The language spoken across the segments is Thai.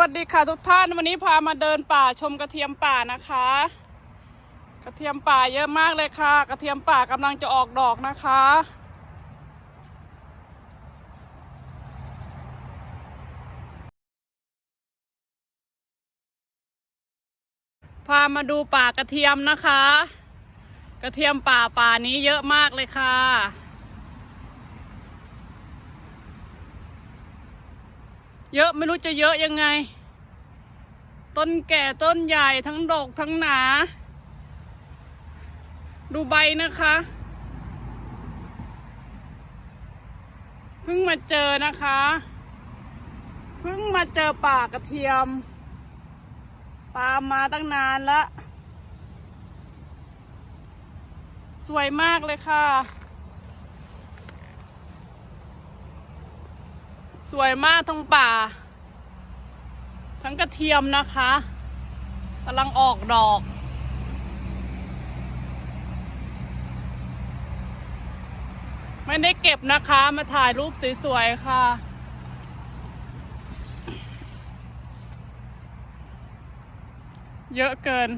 วัสดีค่ะทุกท่านวันนี้พามาเดินป่าชมกระเทียมป่านะคะ กระเทียมป่าเยอะมากเลยค่ะ กระเทียมป่ากำลังจะออกดอกนะคะ พามาดูป่ากระเทียมนะคะ กระเทียมป่าป่านี้เยอะมากเลยค่ะ เยอะไม่รู้จะเยอะยังไง ต้นแก่ต้นใหญ่ทั้งดกทั้งหนา ดูใบนะคะเพิ่งมาเจอนะคะเพิ่งมาเจอป่ากระเทียม ตามมาตั้งนานละ สวยมากเลยค่ะ วยมากทั้งป่า ทั้งกระเทียมนะคะกำลังออกดอกไม่ได้เก็บนะคะมาถ่ายรูปสวยๆค่ะ เยอะเกิน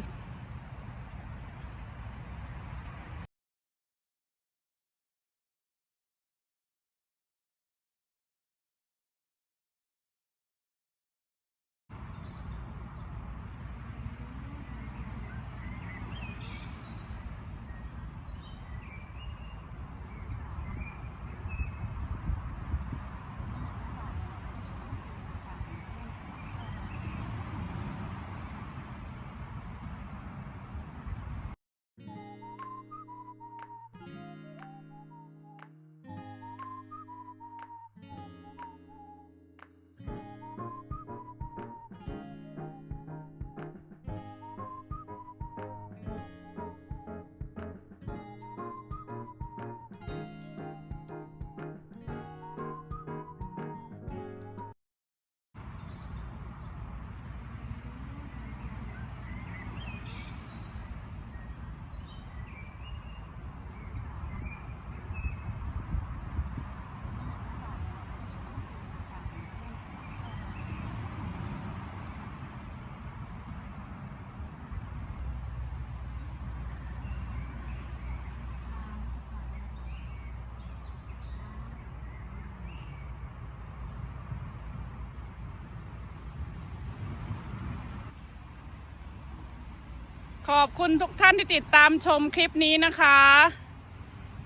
ขอบคุณทุกท่านที่ติดตามชมคลิปนี้นะคะ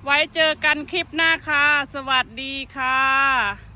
ไว้เจอกันคลิปหน้าค่ะ สวัสดีค่ะ